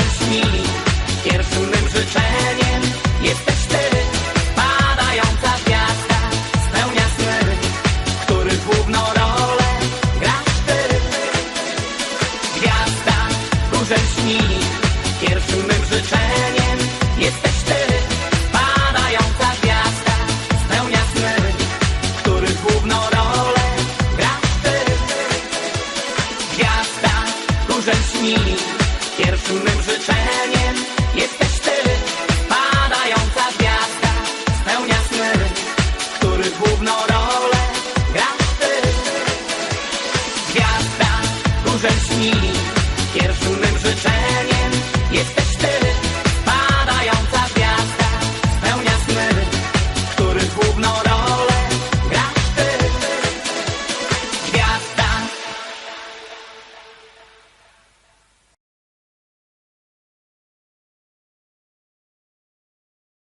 życzeć mi Pierwszym mym życzeniem jesteś ty Padająca gwiazda spełnia sny Których główną rolę grasz ty. Gwiazda, burzę śni. Pierwszym mym życzeniem jesteś Pierwszym mym życzeniem jest